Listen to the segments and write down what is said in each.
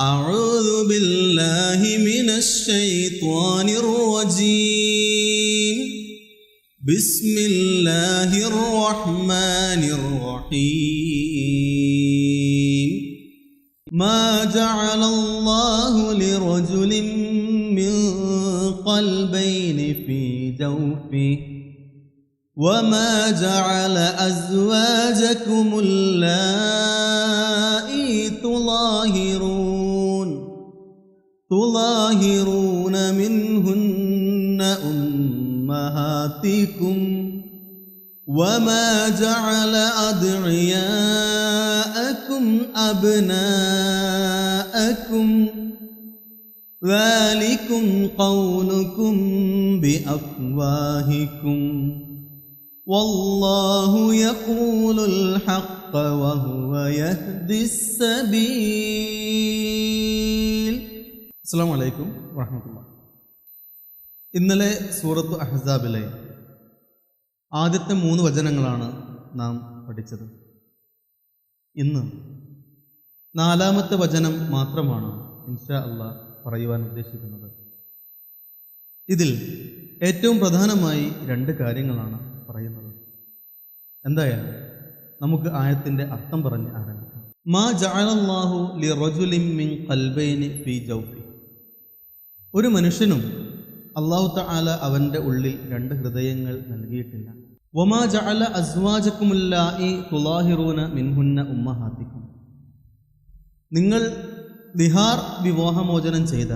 أعوذ بالله من الشيطان الرجيم. بسم الله الرحمن الرحيم. ما جعل الله لرجل من قلبين في جوفه. وما جعل أزواجكم اللائي تظاهرون تظاهرون منهن أمهاتكم وما جعل أدعياءكم أبناءكم ذلكم قولكم بأفواهكم والله يقول الحق وهو يهدي السبيل അസ്സാം വലൈക്കും വാഹമത്തുള്ള ഇന്നലെ സൂറത്ത് അഹ്സാബിലെ ആദ്യത്തെ മൂന്ന് വചനങ്ങളാണ് നാം പഠിച്ചത്. ഇന്ന് നാലാമത്തെ വചനം മാത്രമാണ് ഇൻഷാ അള്ള പറയുവാൻ ഉദ്ദേശിക്കുന്നത്. ഇതിൽ ഏറ്റവും പ്രധാനമായി രണ്ട് കാര്യങ്ങളാണ് പറയുന്നത്. എന്തായാലും നമുക്ക് ആയത്തിന്റെ അർത്ഥം പറഞ്ഞ് ആരംഭിക്കാം. മാ ജാലല്ലാഹു ലി റജുലിം മിൻ കൽബൈനി ഫീ ജൗഫി. ഒരു മനുഷ്യനും അള്ളാഹു തആല അവന്റെ ഉള്ളിൽ രണ്ട് ഹൃദയങ്ങൾ നൽകിയിട്ടില്ല. വമാ ജഅല അസ്വാജക്കുമുല്ലായി തുലാഹിറൂന മിൻഹുന്ന ഉമ്മഹാത്തിക്കും. നിങ്ങൾ ദിഹാർ വിവാഹമോചനം ചെയ്ത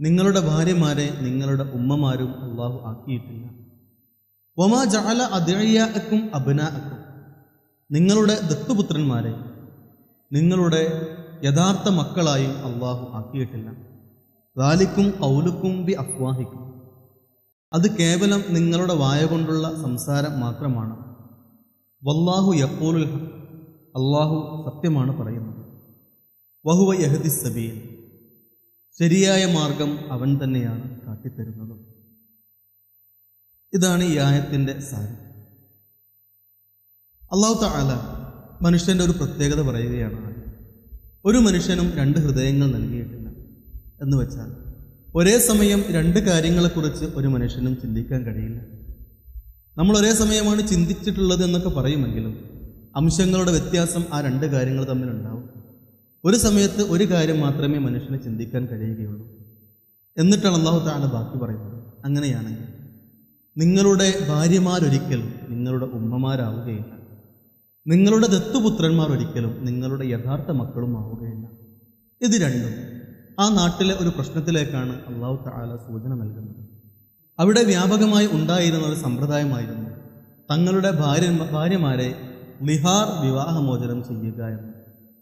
നിങ്ങളുടെ ഭാര്യമാരെ നിങ്ങളുടെ ഉമ്മമാരും അള്ളാഹു ആക്കിയിട്ടില്ല. വമാ ജഅല അദ്ഇയാഅക്കും അബ്നാഅക്കും. നിങ്ങളുടെ ദത്തുപുത്രന്മാരെ നിങ്ങളുടെ യഥാർത്ഥ മക്കളായും അള്ളാഹു ആക്കിയിട്ടില്ല. റാലിക്കും കൗലുക്കും ബി അഫ്വാഹിക്കും അത് കേവലം നിങ്ങളുടെ വായ കൊണ്ടുള്ള സംസാരം മാത്രമാണ്. വല്ലാഹു യപ്പോലുൽ അള്ളാഹു സത്യമാണ് പറയുന്നത്. വഹുവ യഹദി സബീൽ. ശരിയായ മാർഗം അവൻ തന്നെയാണ് കാട്ടിത്തരുന്നത്. ഇതാണ് ഈ ആയത്തിന്റെ സാരം. അള്ളാഹു താല മനുഷ്യന്റെ ഒരു പ്രത്യേകത പറയുകയാണ്. ഒരു മനുഷ്യനും രണ്ട് ഹൃദയങ്ങൾ നൽകിയിട്ടില്ല എന്ന് വെച്ചാൽ ഒരേ സമയം രണ്ട് കാര്യങ്ങളെക്കുറിച്ച് ഒരു മനുഷ്യനും ചിന്തിക്കാൻ കഴിയില്ല. നമ്മൾ ഒരേ സമയമാണ് ചിന്തിച്ചിട്ടുള്ളത് എന്നൊക്കെ പറയുമെങ്കിലും അംശങ്ങളുടെ വ്യത്യാസം ആ രണ്ട് കാര്യങ്ങൾ തമ്മിലുണ്ടാവും. ഒരു സമയത്ത് ഒരു കാര്യം മാത്രമേ മനുഷ്യനെ ചിന്തിക്കാൻ കഴിയുകയുള്ളൂ. എന്നിട്ടാണ് അള്ളാഹു താല ബാക്കി പറയുന്നത്. അങ്ങനെയാണെങ്കിൽ നിങ്ങളുടെ ഭാര്യമാരൊരിക്കലും നിങ്ങളുടെ ഉമ്മമാരാവുകയില്ല. നിങ്ങളുടെ ദത്തുപുത്രന്മാർ ഒരിക്കലും നിങ്ങളുടെ യഥാർത്ഥ മക്കളും ആവുകയില്ല ഇത് രണ്ടും ആ നാട്ടിലെ ഒരു പ്രശ്നത്തിലേക്കാണ് അള്ളാഹു താല സൂചന നൽകുന്നത്. അവിടെ വ്യാപകമായി ഉണ്ടായിരുന്ന ഒരു സമ്പ്രദായമായിരുന്നു തങ്ങളുടെ ഭാര്യ ഭാര്യമാരെ ലിഹാർ വിവാഹമോചനം ചെയ്യുക എന്ന്.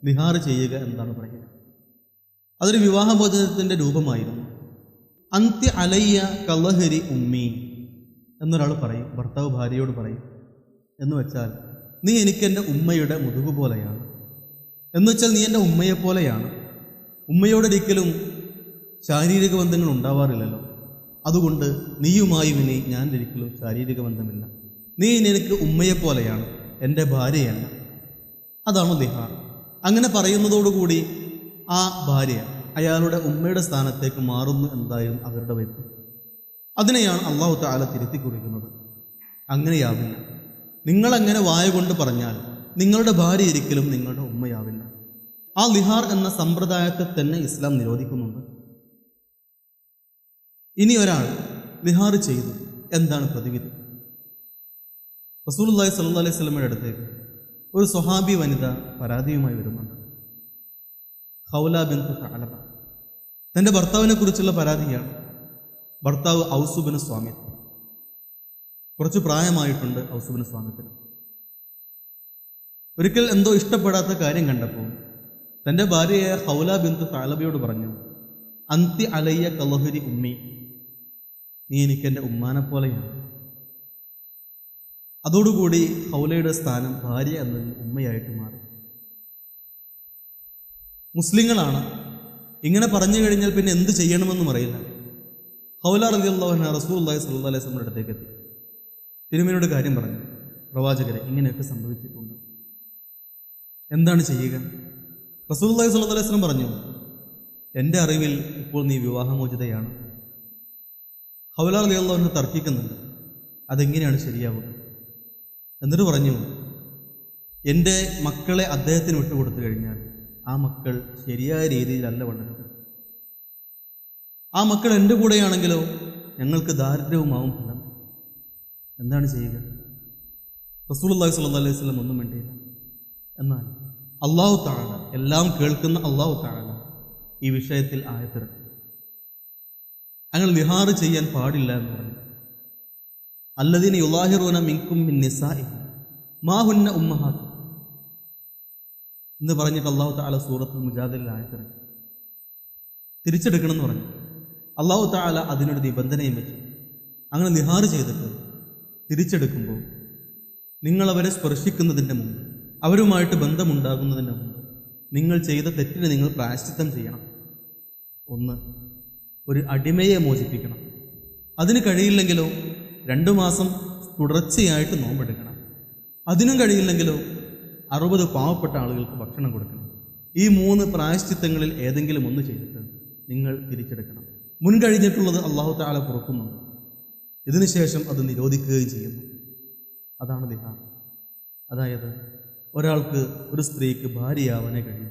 ലിഹാർ ചെയ്യുക എന്താണ് പറയുക. അതൊരു വിവാഹമോചനത്തിന്റെ രൂപമായിരുന്നു. അന്ത്യ അലയ്യ കലഹരി ഉമ്മി എന്നൊരാൾ പറയും ഭർത്താവ് ഭാര്യയോട് പറയും എന്ന് വെച്ചാൽ നീ എനിക്ക് എന്റെ ഉമ്മയുടെ മുതുകു പോലെയാണ്. എന്ന് വെച്ചാൽ നീ എന്റെ ഉമ്മയെ പോലെയാണ്. ഉമ്മയോടൊരിക്കലും ശാരീരിക ബന്ധങ്ങൾ ഉണ്ടാവാറില്ലല്ലോ. അതുകൊണ്ട് നീയുമായും ഇനി ഞാൻ ഒരിക്കലും ശാരീരിക ബന്ധമില്ല നീ എനിക്ക് ഉമ്മയെപ്പോലെയാണ് എന്റെ ഭാര്യയല്ല. അതാണ് ദിഹാർ അങ്ങനെ പറയുന്നതോടുകൂടി ആ ഭാര്യ അയാളുടെ ഉമ്മയുടെ സ്ഥാനത്തേക്ക് മാറുന്നു എന്തായാലും അവരുടെ വയ്പ് അതിനെയാണ് അള്ളാഹു താല തിരുത്തി കുറിക്കുന്നത്. അങ്ങനെയാവില്ല. നിങ്ങളങ്ങനെ വായ കൊണ്ട് പറഞ്ഞാൽ നിങ്ങളുടെ ഭാര്യ ഒരിക്കലും നിങ്ങളുടെ ഉമ്മയാവില്ല. ആ ലിഹാർ എന്ന സമ്പ്രദായത്തെ തന്നെ ഇസ്ലാം നിരോധിക്കുന്നുണ്ട്. ഇനി ഒരാൾ ലിഹാർ ചെയ്തു. എന്താണ് പ്രതിവിധി? റസൂലുള്ളാഹി സല്ലു അലൈഹി സ്വലമയുടെ അടുത്തേക്ക് ഒരു സ്വഹാബി വനിത പരാതിയുമായി വരുന്നുണ്ട്. ഹൗല ബിൻ ഹലബ തന്റെ ഭർത്താവിനെ കുറിച്ചുള്ള പരാതിയാണ് ഭർത്താവ് ഔസുബിന് സ്വാമിത്വം കുറച്ച് പ്രായമായിട്ടുണ്ട് ഔസുബിന് സ്വാമിത്തിന് ഒരിക്കൽ എന്തോ ഇഷ്ടപ്പെടാത്ത കാര്യം കണ്ടപ്പോൾ തന്റെ ഭാര്യയായ ഹൗല ബിന്ദു താലബിയോട് പറഞ്ഞു അന്തി അലയ്യ കലഹരി ഉമ്മി. നീ എനിക്ക് എന്റെ ഉമ്മാനെ പോലെയാണ്. അതോടുകൂടി ഹൗലയുടെ സ്ഥാനം ഭാര്യ എന്നതിൽ ഉമ്മയായിട്ട് മാറി. മുസ്ലിങ്ങളാണ്. ഇങ്ങനെ പറഞ്ഞു കഴിഞ്ഞാൽ പിന്നെ എന്ത് ചെയ്യണമെന്നും അറിയില്ല. ഹൗല റബിയുള്ള റസൂൽ അള്ളാഹി സല്ലാ അലൈഹി സ്വലമിന്റെ അടുത്തേക്ക് എത്തി തിരുമേനോട് കാര്യം പറഞ്ഞു പ്രവാചകരെ ഇങ്ങനെയൊക്കെ സംഭവിച്ചിട്ടുണ്ട്. എന്താണ് ചെയ്യുക? റസൂൽ സ്വല്ലല്ലാഹി സ്വല്ലു അലൈഹി പറഞ്ഞു എന്റെ അറിവിൽ ഇപ്പോൾ നീ വിവാഹമോചിതയാണ്. ഹൗല അലിയല്ലാഹുവിനെ തർക്കിക്കുന്നുണ്ട്. അതെങ്ങനെയാണ് ശരിയാവുക? എന്നിട്ട് പറഞ്ഞു എന്റെ മക്കളെ അദ്ദേഹത്തിന് വിട്ടുകൊടുത്തു കഴിഞ്ഞാൽ ആ മക്കൾ ശരിയായ രീതിയിലല്ല വളരുന്നത് ആ മക്കൾ എന്റെ കൂടെയാണെങ്കിലോ ഞങ്ങൾക്ക് ദാരിദ്ര്യവുമാവും ഫലം. എന്താണ് ചെയ്യുക? റസൂൽ റസൂലുള്ളാഹി സ്വല്ലു അലൈഹി വസല്ലം ഒന്നും വേണ്ടിയില്ല എന്നാൽ അള്ളാഹു താഴ എല്ലാം കേൾക്കുന്ന അള്ളാഹു താഴ ഈ വിഷയത്തിൽ ആയത്തിറക്കി അങ്ങനെ നിഹാറ് ചെയ്യാൻ പാടില്ല എന്ന് പറഞ്ഞു. അല്ലതിന് യുലാഹിറൂന മിങ്കും മിൻ നിസാഇ ഉമ്മഹാ എന്ന് പറഞ്ഞിട്ട് അള്ളാഹു താല സൂറത്തുൽ മുജാദിൽ ആയത്തിറക്കി തിരിച്ചെടുക്കണം എന്ന് പറഞ്ഞു. അള്ളാഹു താല അതിനൊരു നിബന്ധനയും വെച്ചു. അങ്ങനെ നിഹാറ് ചെയ്തിട്ട് തിരിച്ചെടുക്കുമ്പോൾ നിങ്ങളവരെ സ്പർശിക്കുന്നതിന്റെ മുമ്പ് അവരുമായിട്ട് ബന്ധമുണ്ടാകുന്നതിന് മുമ്പ് നിങ്ങൾ ചെയ്ത തെറ്റിന് നിങ്ങൾ പ്രായശ്ചിത്തം ചെയ്യണം. ഒന്ന് ഒരു അടിമയെ മോചിപ്പിക്കണം. അതിന് കഴിയില്ലെങ്കിലോ രണ്ടു മാസം തുടർച്ചയായിട്ട് നോമ്പെടുക്കണം. അതിനും കഴിയില്ലെങ്കിലോ അറുപത് പാവപ്പെട്ട ആളുകൾക്ക് ഭക്ഷണം കൊടുക്കണം. ഈ മൂന്ന് പ്രായശ്ചിത്തങ്ങളിൽ ഏതെങ്കിലും ഒന്ന് ചെയ്തിട്ട് നിങ്ങൾ തിരിച്ചെടുക്കണം. മുൻകഴിഞ്ഞിട്ടുള്ളത് അള്ളാഹു താല പുറക്കുന്നുണ്ട്. ഇതിനുശേഷം അത് നിരോധിക്കുകയും ചെയ്യുന്നു. അതാണ് ദിഹാർ അതായത് ഒരാൾക്ക് ഒരു സ്ത്രീക്ക് ഭാര്യയാവാനേ കഴിയും.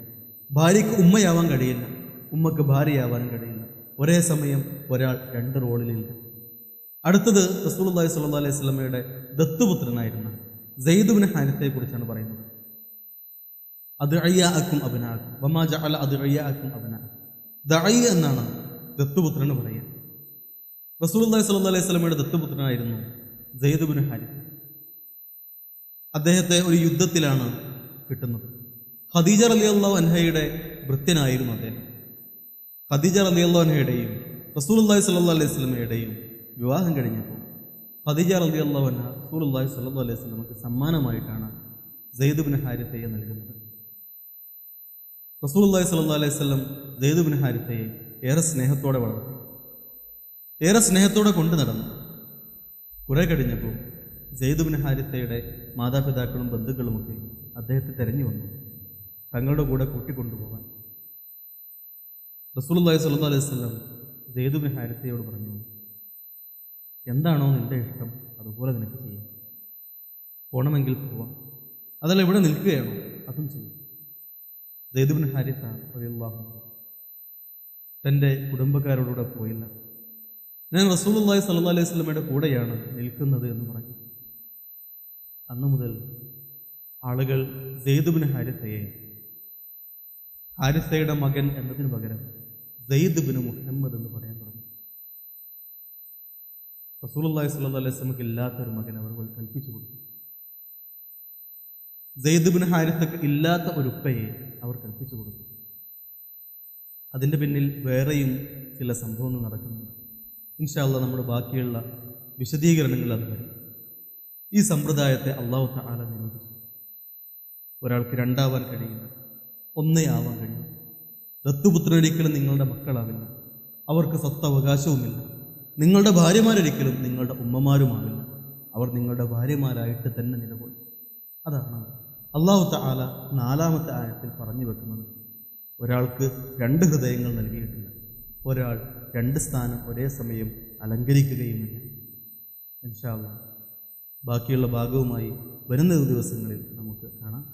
ഭാര്യയ്ക്ക് ഉമ്മയാവാൻ കഴിയില്ല. ഉമ്മക്ക് ഭാര്യയാവാനും കഴിയില്ല. ഒരേ സമയം ഒരാൾ രണ്ട് റോളിലില്ല. അടുത്തത് റസൂലുള്ളാഹി സ്വല്ലല്ലാഹു അലൈഹി വസല്ലമയുടെ ദത്തുപുത്രനായിരുന്ന സെയ്ദുബിന് ഹാനത്തെ കുറിച്ചാണ് പറയുന്നത്. അത് അയ്യാക്കും അബിനാക്കും വമാ ജഅല അത് അയ്യാക്കും അബിനാക്കും എന്നാണ് ദത്തുപുത്രന് പറയുക റസൂലുള്ളാഹി സ്വല്ലല്ലാഹു അലൈഹി വസല്ലമയുടെ ദത്തുപുത്രനായിരുന്നു സെയ്ദുബിന് ഹാരിത്ത്. അദ്ദേഹത്തെ ഒരു യുദ്ധത്തിലാണ് കിട്ടുന്നത്. ഖദീജ റളിയല്ലാഹു അൻഹയുടെ ഭൃത്യനായിരുന്നു അദ്ദേഹം. ഖദീജ റളിയല്ലാഹു അൻഹയുടെയും റസൂലുള്ളാഹി സല്ലാ അലൈഹി സ്വലമയുടെയും വിവാഹം കഴിഞ്ഞപ്പോൾ ഖദീജ റളിയല്ലാഹു അൻഹ റസൂലുള്ളാഹി സല്ലാ അലൈഹി സ്വലമക്ക് സമ്മാനമായിട്ടാണ് സെയ്ദ് ബിൻ ഹാരിത്തയെ നൽകുന്നത്. റസൂലുള്ളാഹി സല്ലാ അലൈഹി സ്വലം സെയ്ദ് ബിൻ ഹാരിത്തയെ ഏറെ സ്നേഹത്തോടെ വളർത്തി. ഏറെ സ്നേഹത്തോടെ കൊണ്ടു നടന്നു. കുറെ കഴിഞ്ഞപ്പോൾ സെയ്ദ് ബിൻ ഹാരിത്തയുടെ മാതാപിതാക്കളും ബന്ധുക്കളുമൊക്കെ അദ്ദേഹത്തെ തെരഞ്ഞു വന്നു. തങ്ങളുടെ കൂടെ കൂട്ടിക്കൊണ്ടുപോകാൻ റസൂലുള്ളാഹി സ്വല്ലല്ലാഹു അലൈഹി വസല്ലം സെയ്ദ് ബിൻ ഹാരിത്തയോട് പറഞ്ഞു എന്താണോ നിന്റെ ഇഷ്ടം അതുപോലെ നിനക്ക് ചെയ്യാം. പോണമെങ്കിൽ പോവാം. അതല്ല ഇവിടെ നിൽക്കുകയാണോ? അതും ചെയ്യും. സെയ്ദ് ബിൻ ഹാരിത്ത അൻഹു തന്റെ കുടുംബക്കാരോടുകൂടെ പോയില്ല. ഞാൻ റസൂലുള്ളാഹി സ്വല്ലല്ലാഹു അലൈഹി സ്വലമയുടെ കൂടെയാണ് നിൽക്കുന്നത് എന്ന് പറഞ്ഞു. അന്നു മുതൽ ആളുകൾ സെയ്ദുബിൻ ഹാരിസയെ ഹാരിസയുടെ മകൻ എന്നതിന് പകരം സെയ്ദുബിന് മുഹമ്മദ് എന്ന് പറയാൻ തുടങ്ങി. റസൂലുള്ളാഹി സ്വല്ലല്ലാഹു അലൈഹി വസല്ലമക്ക് ഇല്ലാത്തൊരു മകൻ അവർ കൽപ്പിച്ചു കൊടുത്തു. സെയ്ദുബിൻ ഹാരിസക്ക് ഇല്ലാത്ത ഒരു ഉപ്പയെ അവർ കൽപ്പിച്ചു കൊടുത്തു. അതിന്റെ പിന്നിൽ വേറെയും ചില സംഭവങ്ങൾ നടക്കുന്നുണ്ട്. ഇൻഷാല്ല നമ്മുടെ ബാക്കിയുള്ള വിശദീകരണങ്ങൾ അത് വരും. ഈ സമ്പ്രദായത്തെ അള്ളാഹു താല നിരോധിച്ചു. ഒരാൾക്ക് രണ്ടാവാൻ കഴിയില്ല ഒന്നേ ആവാൻ കഴിയും ദത്തുപുത്രനൊരിക്കലും നിങ്ങളുടെ മക്കളാവില്ല അവർക്ക് സ്വത്തവകാശവുമില്ല നിങ്ങളുടെ ഭാര്യമാരൊരിക്കലും നിങ്ങളുടെ ഉമ്മമാരുമാവില്ല അവർ നിങ്ങളുടെ ഭാര്യമാരായിട്ട് തന്നെ നിലകൊള്ളും. അതാണ് അള്ളാഹു താല നാലാമത്തെ ആയത്തിൽ പറഞ്ഞു വെക്കുന്നത്. ഒരാൾക്ക് രണ്ട് ഹൃദയങ്ങൾ നൽകിയിട്ടില്ല ഒരാൾ രണ്ട് സ്ഥാനം ഒരേ സമയം അലങ്കരിക്കുകയുമില്ല. ഇൻഷാല്ല ബാക്കിയുള്ള ഭാഗവുമായി വരുന്ന ദിവസങ്ങളിൽ നമുക്ക് കാണാം.